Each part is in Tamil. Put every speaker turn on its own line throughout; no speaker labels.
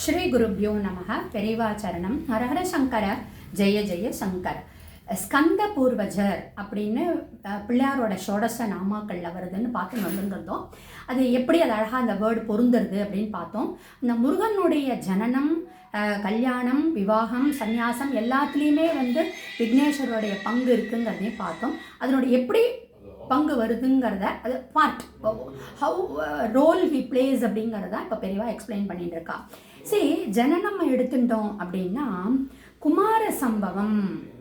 ஸ்ரீ குருப்யோ நமக பெரிவாச்சரணம் ஹரஹர சங்கர ஜெய ஜெய சங்கர். ஸ்கந்த பூர்வஜர் அப்படின்னு பிள்ளையாரோட ஷோடச நாமாக்கள்ல வருதுன்னு பார்த்து வந்திருந்தோம் அது எப்படி அது அழகாக அந்த வேர்டு பொருந்துருது அப்படின்னு பார்த்தோம். இந்த முருகனுடைய ஜனனம் கல்யாணம் விவாகம் சந்நியாசம் எல்லாத்துலேயுமே வந்து விக்னேஸ்வரோடைய பங்கு இருக்குங்கிறதையும் பார்த்தோம். அதனுடைய எப்படி பங்கு வருதுங்கிறத அது part how role he plays அப்படிங்கிறத இப்போ பெரியவா எக்ஸ்பிளைன் பண்ணிட்டு இருக்கா சரி ஜனனம் எடுத்துட்டோம் அப்படின்னா குமார சம்பவம்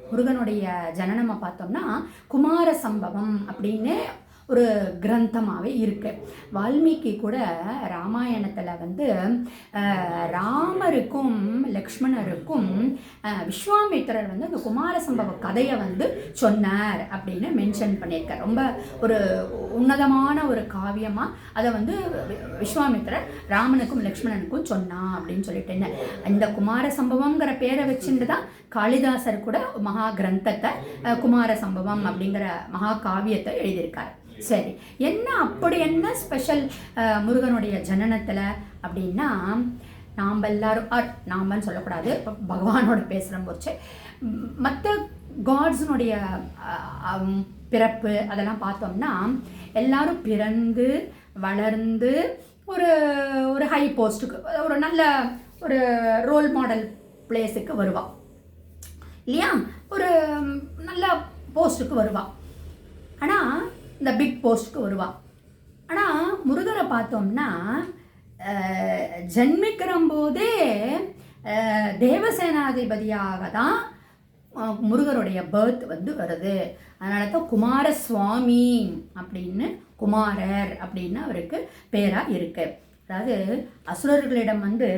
முருகனுடைய ஜனனமாக பார்த்தோம்னா குமார சம்பவம் அப்படின்னு ஒரு கிரந்தமாகவே இருக்கு. வால்மீகி கூட ராமாயணத்தில் வந்து ராமருக்கும் லக்ஷ்மணருக்கும் விஸ்வாமித்திரர் வந்து அந்த குமார சம்பவ கதையை வந்து சொன்னார் அப்படின்னு மென்ஷன் பண்ணியிருக்கார். ரொம்ப ஒரு உன்னதமான ஒரு காவியமாக அதை வந்து விஸ்வாமித்திரர் ராமனுக்கும் லக்ஷ்மணனுக்கும் சொன்னா அப்படின்னு சொல்லிட்டு என்ன அந்த குமார சம்பவங்கிற பேரை வச்சுட்டு தான் காளிதாசர் கூட மகா கிரந்தத்தை குமார சம்பவம் அப்படிங்கிற மகா காவியத்தை எழுதியிருக்காரு. சரி. என்ன அப்படி என்ன ஸ்பெஷல் முருகனுடைய ஜனனத்தில் அப்படின்னா நாம் எல்லாரும் ஆர் நாமன்னு சொல்லக்கூடாது பகவானோட பேசுகிற போச்சு. மற்ற காட்ஸினுடைய பிறப்பு அதெல்லாம் பார்த்தோம்னா எல்லாரும் பிறந்து வளர்ந்து ஒரு ஒரு ஹை போஸ்ட்டுக்கு ஒரு நல்ல ஒரு ரோல் மாடல் பிளேஸுக்கு வருவாள் இல்லையா? ஒரு நல்ல போஸ்ட்டுக்கு வருவாள் இந்த பிக் போஸ்ட்டுக்கு வருவாள் ஆனால் முருகரை பார்த்தோம்னா ஜென்மிக்கிற போதே தேவசேனாதிபதியாக தான் முருகருடைய பர்த் வந்து வருது. அதனால தான் குமாரசுவாமி அப்படின்னு குமாரர் அப்படின்னு அவருக்கு பேராக இருக்கு. அதாவது அசுரர்களிடம் வந்து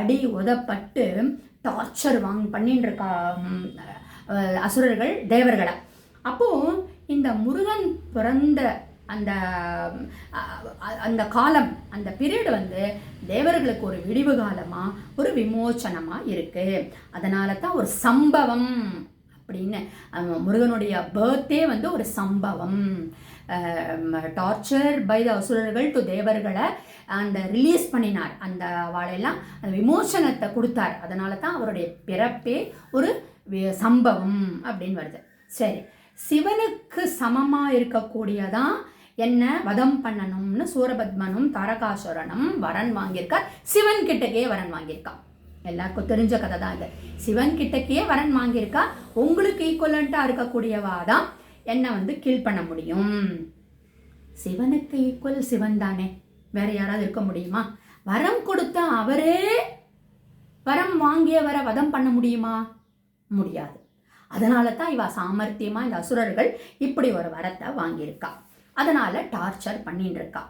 அடி உதப்பட்டு டார்ச்சர் வாங் பண்ணிட்டு இருக்கா அசுரர்கள் தேவர்களை. அப்போது இந்த முருகன் பிறந்த அந்த அந்த காலம் அந்த பீரியட் வந்து தேவர்களுக்கு ஒரு விடிவு காலமாக ஒரு விமோச்சனமாக இருக்குது அதனால தான் ஒரு சம்பவம் அப்படின்னு முருகனுடைய பர்த்டே வந்து ஒரு சம்பவம். டார்ச்சர் பை த அசுரர்கள் டு தேவர்களை அந்த ரிலீஸ் பண்ணினார். அந்த வாழையெல்லாம் அந்த விமோசனத்தை கொடுத்தார். அதனால தான் அவருடைய பிறப்பே ஒரு வி- சம்பவம் அப்படின்னு வருது. சரி. சிவனுக்கு சமமாக இருக்கக்கூடியதான் என்ன வதம் பண்ணணும்னு சூரபத்மனும் தாரகாசுரனும் வரன் வாங்கியிருக்கார். சிவன் கிட்டக்கே வரன் வாங்கியிருக்கான். எல்லாருக்கும் தெரிஞ்ச கதை தான் இது. சிவன் கிட்டக்கே வரன் வாங்கியிருக்கா உங்களுக்கு ஈக்குவலண்ட்டாக இருக்கக்கூடியவா தான் என்னை வந்து கீழ் பண்ண முடியும். சிவனுக்கு ஈக்குவல் சிவன் தானே. வேற யாராவது இருக்க முடியுமா? வரம் கொடுத்த அவரே வரம் வாங்கியவரை வதம் பண்ண முடியுமா? முடியாது. அதனால தான் இவா சாமர்த்தியமா இந்த அசுரர்கள் இப்படி ஒரு வரத்தை வாங்கியிருக்கா. அதனால டார்ச்சர் பண்ணிட்டு இருக்கா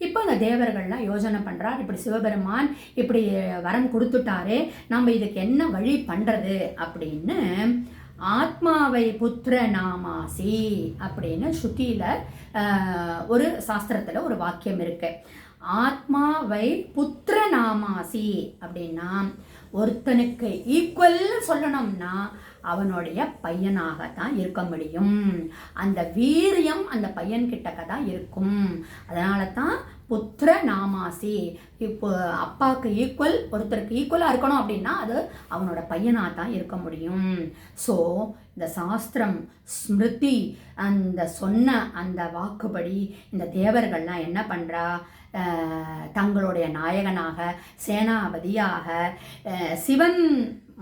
இப்போ இந்த தேவர்கள்லாம் யோசனை பண்ணுறார் இப்படி சிவபெருமான் இப்படி வரம் கொடுத்துட்டாரே நம்ம இதுக்கு என்ன வழி பண்ணுறது அப்படின்னு ஆத்மாவை புத்திர நாமாசி அப்படின்னு ஸ்ருதியில் ஒரு சாஸ்திரத்தில் ஒரு வாக்கியம் இருக்கு. ஆத்மாவை புத் நாமாசி அப்படின்னா ஒருத்தனுக்கு ஈக்குவல்னு சொல்லணும்னா அவனுடைய பையனாகத்தான் இருக்க முடியும். அந்த வீரியம் அந்த பையன்கிட்டக்க தான் இருக்கும். அதனால தான் புத்திர நாமாசி இப்போ அப்பாவுக்கு ஈக்குவல் ஒருத்தருக்கு ஈக்குவலாக இருக்கணும் அப்படின்னா அது அவனோட பையனாக தான் இருக்க முடியும். ஸோ இந்த சாஸ்திரம் ஸ்மிருதி அந்த சொன்ன அந்த வாக்குப்படி இந்த தேவர்கள்லாம் என்ன பண்ணுறா தங்களுடைய நாயகனாக சேனாபதியாக சிவன்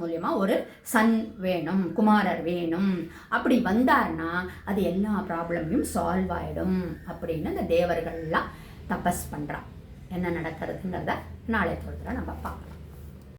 மூலியமா ஒரு சன் வேணும் குமாரர் வேணும். அப்படி வந்தார்னா அது எல்லா ப்ராப்ளமையும் சால்வ் ஆகிடும் அப்படின்னு இந்த தேவர்கள்லாம் தபஸ் பண்ணுறான் என்ன நடக்கிறதுங்கிறத நாளை பொறுத்துல நம்ம பார்க்கலாம்.